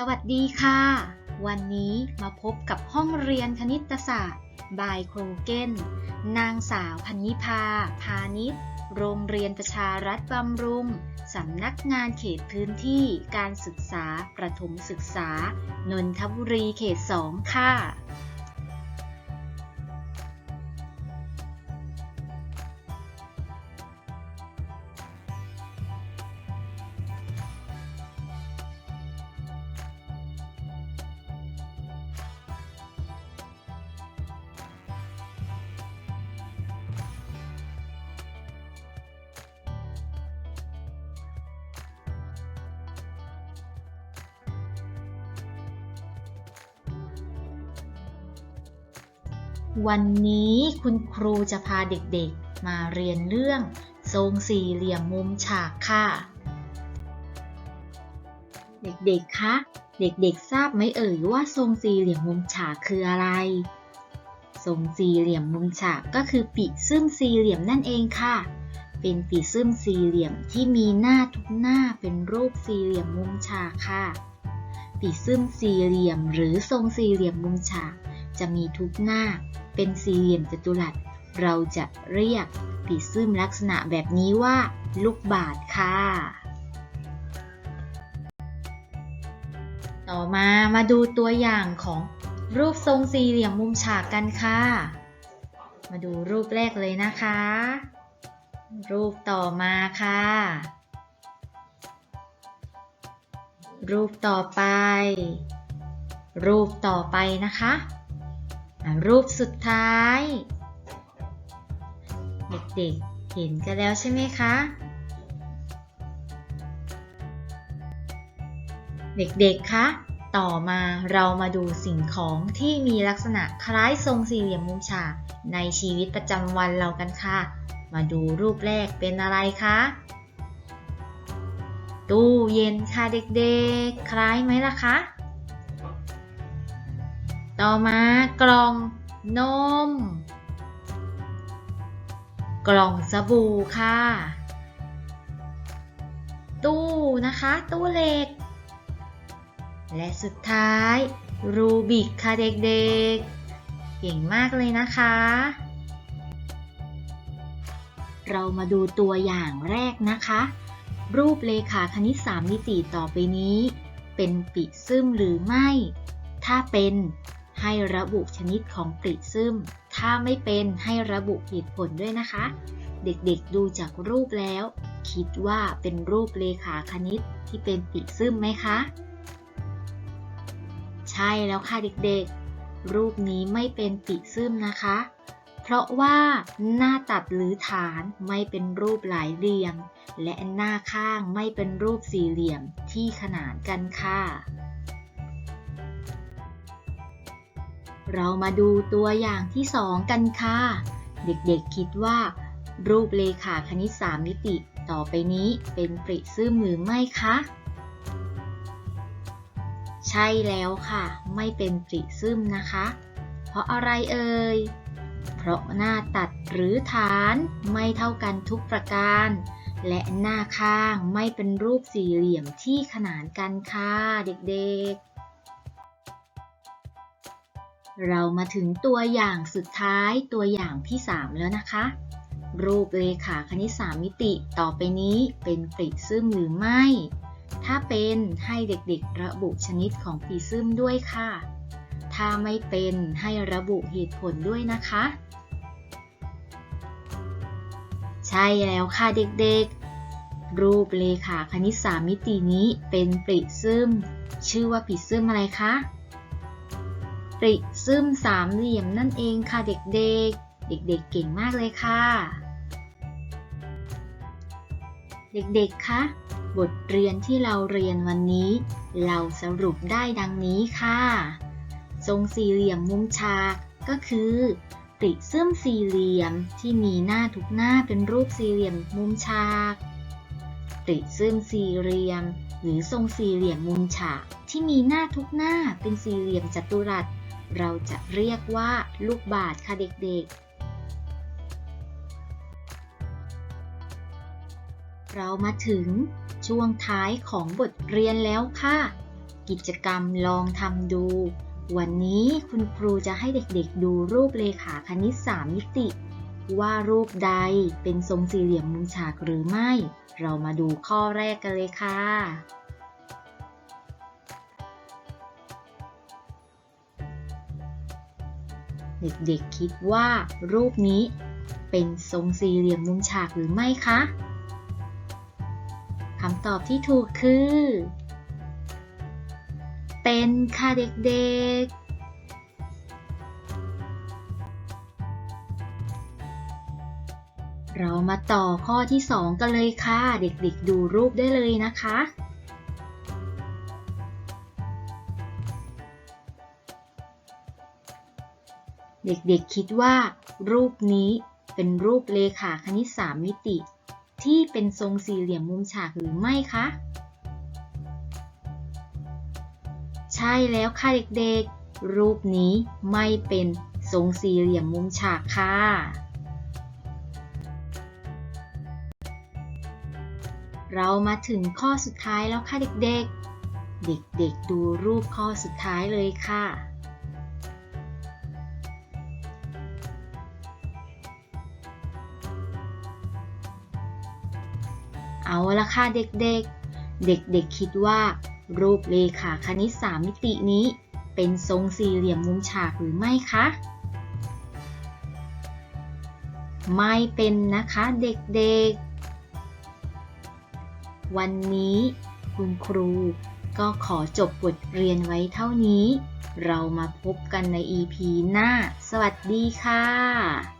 สวัสดีค่ะ วันนี้มาพบกับห้องเรียนคณิตศาสตร์ บายครูเกนนางสาวพันนิพา พาณิชย์โรงเรียนประชารัฐบำรุง สำนักงานเขตพื้นที่การศึกษาประถมศึกษา นนทบุรีเขต 2 ค่ะ วันนี้คุณครูจะพาเด็กๆ มาเรียนเรื่อง ทรงสี่เหลี่ยมมุมฉากค่ะ เด็กๆ คะ เด็กๆ ทราบไหมเอ่ยว่าทรงสี่เหลี่ยมมุมฉากคืออะไร ทรงสี่เหลี่ยมมุมฉากก็คือปีซึมสี่เหลี่ยมนั่นเองค่ะ เป็นปีซึมสี่เหลี่ยมที่มีหน้าทุกหน้าเป็นรูปสี่เหลี่ยมมุมฉากค่ะ ปีซึมสี่เหลี่ยม หรือทรงสี่เหลี่ยมมุมฉากจะมีทุกหน้า เป็นสี่เหลี่ยมจัตุรัส เราจะเรียกปีซึมลักษณะแบบนี้ว่า ลูกบาศก์ค่ะ ต่อมามาดูตัวอย่างของรูปทรงสี่เหลี่ยมมุมฉากกันค่ะ มาดูรูปแรกเลยนะคะ รูปต่อมาค่ะ รูปต่อไป รูปต่อไปนะคะอะ รูปสุดท้าย เด็กๆ เห็นกันแล้วใช่ไหมคะ เด็กๆ คะ ต่อมาเรามาดูสิ่งของที่มีลักษณะคล้ายทรงสี่เหลี่ยมมุมฉากในชีวิตประจำวันเรากันค่ะ มาดูรูปแรกเป็นอะไรคะ ตู้เย็นค่ะเด็กๆ คล้ายไหมล่ะคะ ต่อมากล่องนม กล่องสบู่ค่ะ ตู้นะคะ ตู้เหล็ก และสุดท้ายรูบิกค่ะเด็กๆ เก่งมากเลยนะคะ เรามาดูตัวอย่างแรกนะคะ รูปเลขาคณิต3มิติต่อไปนี้ เป็นปิซึมหรือไม่ ถ้าเป็น ให้ระบุชนิดของปริซึม ถ้าไม่เป็นให้ระบุเหตุผลด้วยนะคะ เด็กๆดูจากรูปแล้ว คิดว่าเป็นรูปเลขาคณิตที่เป็นปริซึมไหมคะ ใช่แล้วค่ะเด็กๆ รูปนี้ไม่เป็นปริซึมนะคะ เพราะว่าหน้าตัดหรือฐานไม่เป็นรูปหลายเหลี่ยม และหน้าข้างไม่เป็นรูปสี่เหลี่ยมที่ขนานกันค่ะ เรามาดูตัวอย่างที่ 2 กันค่ะ เด็กๆคิดว่า รูปเลขาคณิต 3 มิติ ต่อไปนี้เป็นปริซึมหรือไม่คะ ใช่แล้วค่ะ ไม่เป็นปริซึมนะคะ เพราะอะไรเอ่ย เพราะหน้าตัดหรือฐานไม่เท่ากันทุกประการ และหน้าข้างไม่เป็นรูปสี่เหลี่ยมที่ขนานกันค่ะ เด็กๆ เรามาถึงตัวอย่างสุดท้ายตัวอย่างที่ 3 แล้วนะคะ รูปเลขาคณิต3มิติต่อไปนี้เป็นปริซึมหรือไม่ ถ้าเป็นให้เด็กๆระบุชนิดของปริซึมด้วยค่ะ ถ้าไม่เป็นให้ระบุเหตุผลด้วยนะคะ ใช่แล้วค่ะเด็กๆ รูปเลขาคณิต3มิตินี้เป็นปริซึมชื่อว่าปริซึมอะไรคะ ปริซึมสามเหลี่ยมนั่นเองค่ะเด็กๆ เด็กๆเก่งมากเลยค่ะ เด็กๆ คะ บทเรียนที่เราเรียนวันนี้ เราสรุปได้ดังนี้ค่ะ ทรงสี่เหลี่ยมมุมฉากก็คือปริซึมสี่เหลี่ยมที่มีหน้าทุกหน้าเป็นรูปสี่เหลี่ยมมุมฉากปริซึมสี่เหลี่ยม หรือทรงสี่เหลี่ยมมุมฉากที่มีหน้าทุกหน้าเป็นสี่เหลี่ยมจัตุรัส เราจะเรียกว่าลูกบาศก์ค่ะเด็กๆ เรามาถึงช่วงท้ายของบทเรียนแล้วค่ะ กิจกรรมลองทำดู วันนี้คุณครูจะให้เด็กๆ ดูรูปเลขาคณิต 3 มิติ ว่ารูปใดเป็นทรงสี่เหลี่ยมมุมฉากหรือไม่ เรามาดูข้อแรกกันเลยค่ะ เด็กๆคิดว่ารูปนี้เป็นทรงสี่เหลี่ยมมุมฉากหรือไม่คะคำตอบที่ถูกคือ เป็นค่ะเด็กๆเรามาต่อข้อที่ 2 กันเลยค่ะ เด็กๆ ดูรูปได้เลยนะคะ เด็กๆคิดว่า รูปนี้เป็นรูปเลขาคณิต3มิติ ที่เป็นทรงสี่เหลี่ยมมุมฉากหรือไม่คะ ใช่แล้วค่ะเด็กๆ รูปนี้ไม่เป็นทรงสี่เหลี่ยมมุมฉากค่ะเรามาถึงข้อสุดท้ายแล้วค่ะเด็กๆ เด็กๆดูรูปข้อสุดท้ายเลยค่ะ เอาละค่ะเด็กๆ เด็กๆคิดว่า รูปเลขาคณิต3มิตินี้ เป็นทรงสี่เหลี่ยมมุมฉากหรือไม่คะ ไม่เป็นนะคะเด็กๆ วันนี้คุณครูก็ขอจบบทเรียนไว้เท่านี้ เรามาพบกันใน EP หน้า สวัสดีค่ะ